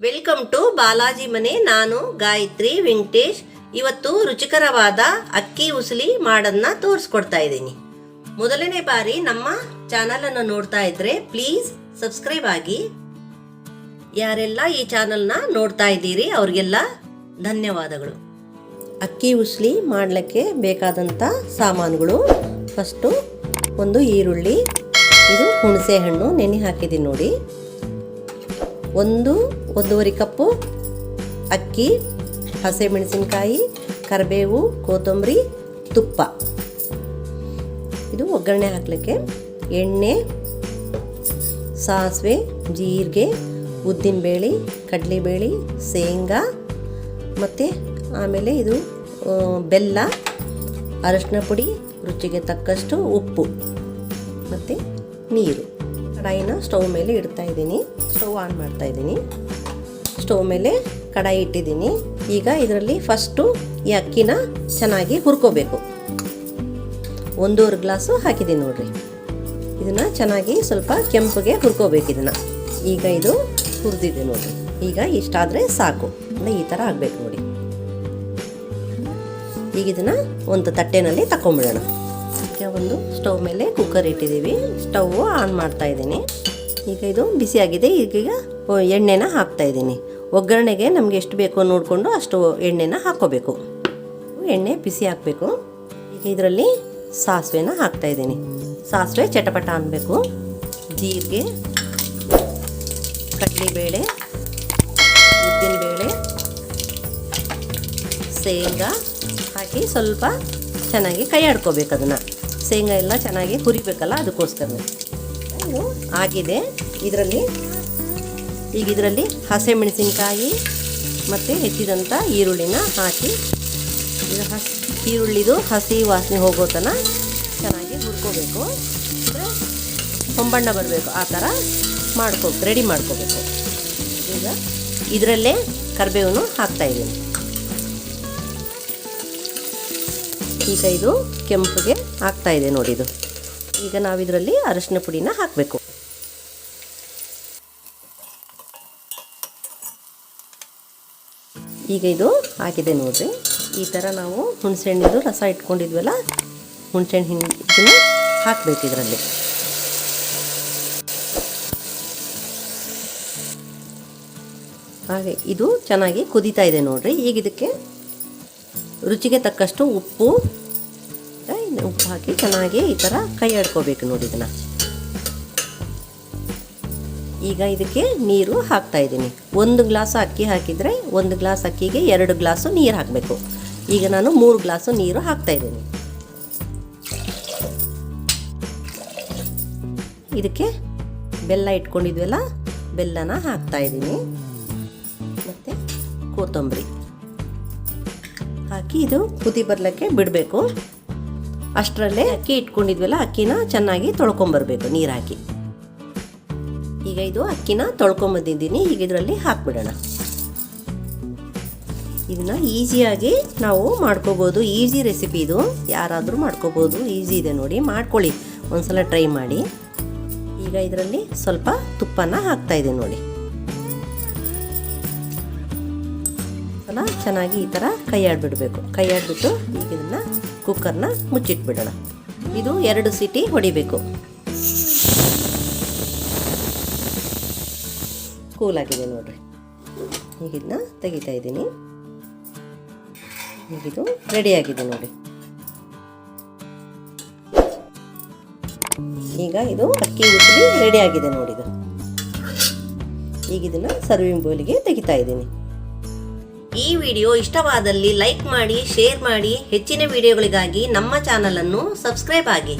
Welcome to Balaji ಮನೆ ನಾನು ಗಾಯತ್ರಿ ವೆಂಕಟೇಶ್ ಇವತ್ತು ರುಚಿಕರವಾದ ಅಕ್ಕಿ ಉಸಲಿ ಮಾಡನ್ನ ತೋರಿಸ್ಕೊಡ್ತಾ ಇದ್ದೀನಿ ಮೊದಲನೇ ಬಾರಿ ನಮ್ಮ ಚಾನಲನ್ನು ನೋಡ್ತಾ ಇದ್ರೆ ಪ್ಲೀಸ್ ಸಬ್ಸ್ಕ್ರೈಬ್ ಆಗಿ ಯಾರೆಲ್ಲ ಈ ಚಾನಲ್ನ ನೋಡ್ತಾ ಇದ್ದೀರಿ ಅವ್ರಿಗೆಲ್ಲ ಧನ್ಯವಾದಗಳು ಅಕ್ಕಿ ಉಸಲಿ ಮಾಡಲಿಕ್ಕೆ ಬೇಕಾದಂಥ ಸಾಮಾನುಗಳು ಫಸ್ಟು ಒಂದು ಈರುಳ್ಳಿ ಇದು ಹುಣಸೆ ಹಣ್ಣು ನೆನೆ ಹಾಕಿದ್ದೀನಿ ನೋಡಿ ಒಂದು ಒಂದೂವರೆ ಕಪ್ಪು, ಅಕ್ಕಿ, ಹಸಿಮೆಣಸಿನಕಾಯಿ, ಕರಿಬೇವು, ಕೊತ್ತಂಬರಿ, ತುಪ್ಪ. ಇದು ಒಗ್ಗರಣೆ ಹಾಕಲಿಕ್ಕೆ ಎಣ್ಣೆ, ಸಾಸಿವೆ, ಜೀರಿಗೆ, ಉದ್ದಿನಬೇಳೆ, ಕಡಲೆಬೇಳೆ, ಶೇಂಗಾ, ಮತ್ತು ಆಮೇಲೆ ಇದು ಬೆಲ್ಲ, ಅರಶಿನ ಪುಡಿ, ರುಚಿಗೆ ತಕ್ಕಷ್ಟು ಉಪ್ಪು, ಮತ್ತು ನೀರು. ಕಡಾಯಿನ ಸ್ಟೌವ್ ಮೇಲೆ ಇಡ್ತಾ ಇದ್ದೀನಿ. ಸ್ಟವ್ ಆನ್ ಮಾಡ್ತಾ ಇದ್ದೀನಿ. ಸ್ಟವ್ ಮೇಲೆ ಕಡಾಯಿ ಇಟ್ಟಿದ್ದೀನಿ. ಈಗ ಇದರಲ್ಲಿ ಫಸ್ಟು ಈ ಅಕ್ಕಿನ ಚೆನ್ನಾಗಿ ಹುರ್ಕೋಬೇಕು. ಒಂದೂವರೆ ಗ್ಲಾಸು ಹಾಕಿದ್ದೀನಿ ನೋಡ್ರಿ. ಇದನ್ನು ಚೆನ್ನಾಗಿ ಸ್ವಲ್ಪ ಕೆಂಪಗೆ ಹುರ್ಕೋಬೇಕು ಇದನ್ನು. ಈಗ ಇದು ಹುರಿದಿದೆ ನೋಡ್ರಿ. ಈಗ ಇಷ್ಟಾದರೆ ಸಾಕು. ಅಂದರೆ ಈ ಥರ ಆಗಬೇಕು ನೋಡಿ. ಈಗ ಇದನ್ನು ಒಂದು ತಟ್ಟೆನಲ್ಲಿ ತಗೊಂಬಿಡೋಣ ಈಗ ಒಂದು ಸ್ಟವ್ ಮೇಲೆ ಕುಕ್ಕರ್ ಇಟ್ಟಿದ್ದೀವಿ. ಸ್ಟವ್ ಆನ್ ಮಾಡ್ತಾ ಇದ್ದೀನಿ. ಈಗ ಇದು ಬಿಸಿಯಾಗಿದೆ ಈಗೀಗ ಎಣ್ಣೆನ ಹಾಕ್ತಾ ಇದ್ದೀನಿ. ಒಗ್ಗರಣೆಗೆ ನಮಗೆ ಎಷ್ಟು ಬೇಕೋ ನೋಡಿಕೊಂಡು ಅಷ್ಟು ಎಣ್ಣೆನ ಹಾಕ್ಕೋಬೇಕು. ಎಣ್ಣೆ ಬಿಸಿ ಹಾಕಬೇಕು. ಈಗ ಇದರಲ್ಲಿ ಸಾಸಿವೆನ ಹಾಕ್ತಾ ಇದ್ದೀನಿ. ಸಾಸಿವೆ ಚಟಪಟ ಅನ್ನಬೇಕು ಜೀರಿಗೆ, ಕಡಲೆಬೇಳೆ, ಉದ್ದಿನಬೇಳೆ, ಶೇಂಗಾ ಹಾಕಿ ಸ್ವಲ್ಪ ಚೆನ್ನಾಗಿ ಕೈ ಆಡ್ಕೋಬೇಕು ಅದನ್ನು. ಶೇಂಗಾ ಎಲ್ಲ ಚೆನ್ನಾಗಿ ಹುರಿಬೇಕಲ್ಲ ಅದಕ್ಕೋಸ್ಕರ ಇದು ಆಗಿದೆ. ಇದರಲ್ಲಿ ಈಗ ಇದರಲ್ಲಿ ಹಸಿಮೆಣಸಿನ್ಕಾಯಿ ಮತ್ತು ಹೆಚ್ಚಿದಂಥ ಈರುಳ್ಳಿನ ಹಾಕಿ ಇದು ಹಸಿ, ಈರುಳ್ಳಿದು ಹಸಿ ವಾಸನೆ ಹೋಗೋ ತನಕ ಚೆನ್ನಾಗಿ ಹುರ್ಕೋಬೇಕು. ಅಂದರೆ ಹೊಂಬಣ್ಣ ಬರಬೇಕು, ಆ ಥರ ಮಾಡ್ಕೋ ರೆಡಿ ಮಾಡ್ಕೋಬೇಕು. ಈಗ ಇದರಲ್ಲೇ ಕರಿಬೇವನ್ನು ಹಾಕ್ತಾಯಿದ್ದೀನಿ ಈಗ ಇದು ಕೆಂಪಗೆ ಆಗ್ತಾಯಿದೆ ನೋಡಿದು. ಈಗ ನಾವು ಇದರಲ್ಲಿ ಅರಶಿನ ಪುಡಿನ ಹಾಕಬೇಕು. ಈಗ ಇದು ಆಗಿದೆ ನೋಡ್ರಿ. ಈ ಥರ ನಾವು ಹುಣಸೆಹಣ್ಣಿದು ರಸ ಇಟ್ಕೊಂಡಿದ್ವಲ್ಲ, ಹುಣಸೆಹಣ್ಣು ಇದನ್ನು ಹಾಕಬೇಕು ಇದರಲ್ಲಿ. ಹಾಗೆ ಇದು ಚೆನ್ನಾಗಿ ಕುದೀತಾ ಇದೆ ನೋಡ್ರಿ. ಈಗ ಇದಕ್ಕೆ ರುಚಿಗೆ ತಕ್ಕಷ್ಟು ಉಪ್ಪು ಉಪ್ಪು ಹಾಕಿ ಚೆನ್ನಾಗಿ ಈ ಥರ ಕೈ ಆಡ್ಕೋಬೇಕು ನೋಡಿ ಇದನ್ನು. ಈಗ ಇದಕ್ಕೆ ನೀರು ಹಾಕ್ತಾ ಇದ್ದೀನಿ. ಒಂದು ಗ್ಲಾಸ್ ಅಕ್ಕಿ ಹಾಕಿದರೆ ಒಂದು ಗ್ಲಾಸ್ ಅಕ್ಕಿಗೆ ಎರಡು ಗ್ಲಾಸು ನೀರು ಹಾಕಬೇಕು. ಈಗ ನಾನು ಮೂರು ಗ್ಲಾಸು ನೀರು ಹಾಕ್ತಾ ಇದ್ದೀನಿ. ಇದಕ್ಕೆ ಬೆಲ್ಲ ಇಟ್ಕೊಂಡಿದ್ವಲ್ಲ, ಬೆಲ್ಲನ ಹಾಕ್ತಾ ಇದ್ದೀನಿ. ಮತ್ತು ಕೊತ್ತಂಬರಿ. ಹಾಕಿ ಇದು ಕುದಿ ಬರಲಿಕ್ಕೆ ಬಿಡಬೇಕು. ಅಷ್ಟರಲ್ಲೇ ಅಕ್ಕಿ ಇಟ್ಕೊಂಡಿದ್ವಲ್ಲ, ಅಕ್ಕಿನ ಚೆನ್ನಾಗಿ ತೊಳ್ಕೊಂಬರ್ಬೇಕು ನೀರು ಹಾಕಿ ಈಗ ಇದು ಅಕ್ಕಿನ ತೊಳ್ಕೊಂಬಂದಿದ್ದೀನಿ, ಈಗ ಇದರಲ್ಲಿ ಹಾಕ್ಬಿಡೋಣ. ಇದನ್ನ ಈಸಿಯಾಗಿ ನಾವು ಮಾಡ್ಕೋಬೋದು. ಈಸಿ ರೆಸಿಪಿ ಇದು. ಯಾರಾದರೂ ಮಾಡ್ಕೋಬೋದು. ಈಸಿ ಇದೆ ನೋಡಿ, ಮಾಡ್ಕೊಳ್ಳಿ. ಒಂದ್ಸಲ ಟ್ರೈ ಮಾಡಿ. ಈಗ ಇದರಲ್ಲಿ ಸ್ವಲ್ಪ ತುಪ್ಪನ ಹಾಕ್ತಾ ಇದೆ ನೋಡಿ. ಚೆನ್ನಾಗಿ ಈ ಥರ ಕೈ ಆಡ್ಬಿಡ್ಬೇಕು ಕೈ ಈಗ ಇದನ್ನು ಕುಕ್ಕರ್ನ ಮುಚ್ಚಿಟ್ಬಿಡೋಣ. ಇದು ಎರಡು ಸಿಟಿ ಹೊಡಿಬೇಕು. ಕೂಲ್ ಆಗಿದೆ ನೋಡ್ರಿ. ಈಗ ಇದನ್ನ ತೆಗಿತಾ ಇದ್ದೀನಿ. ಈಗಿದು ರೆಡಿ ಆಗಿದೆ ನೋಡಿ. ಈಗ ಇದು ಅಕ್ಕಿ ಉಸಲಿ ರೆಡಿ ಆಗಿದೆ ನೋಡಿದು. ಈಗ ಇದನ್ನ ಸರ್ವಿಂಗ್ ಬೌಲಿಗೆ ತೆಗಿತಾ ಇದ್ದೀನಿ. ಈ ವಿಡಿಯೋ ಇಷ್ಟವಾದಲ್ಲಿ ಲೈಕ್ ಮಾಡಿ ಶೇರ್ ಮಾಡಿ ಹೆಚ್ಚಿನ ವಿಡಿಯೋಗಳಿಗಾಗಿ ನಮ್ಮ ಚಾನಲನ್ನು ಸಬ್ಸ್ಕ್ರೈಬ್ ಆಗಿ.